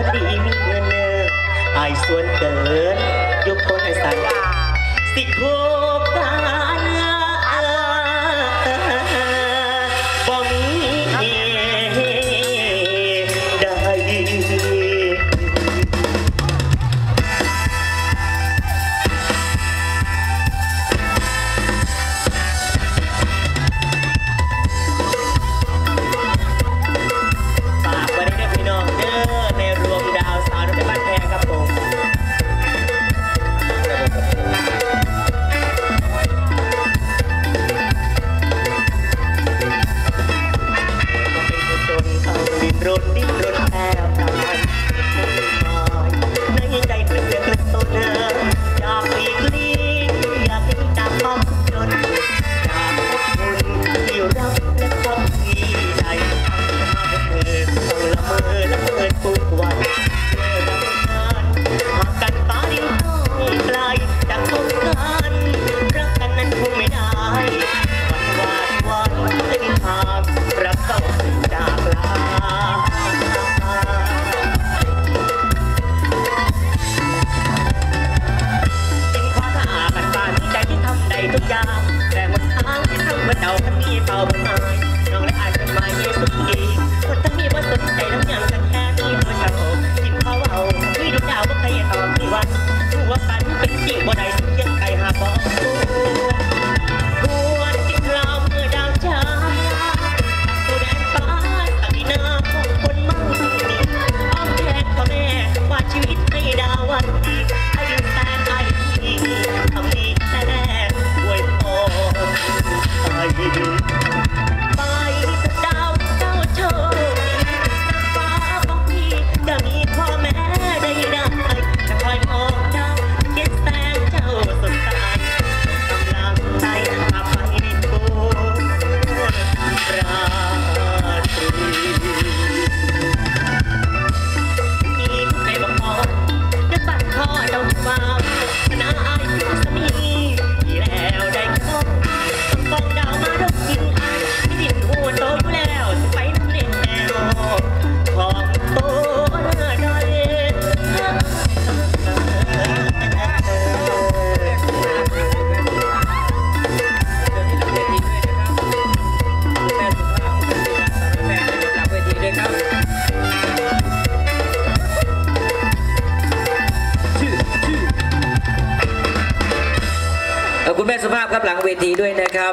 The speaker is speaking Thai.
คนดีมีเงินเนไอ้ส่วนเกินยกคนให้สายสิโคกันบ่มีได้ रोटी album สุภาพครับหลังเวทีด้วยนะครับ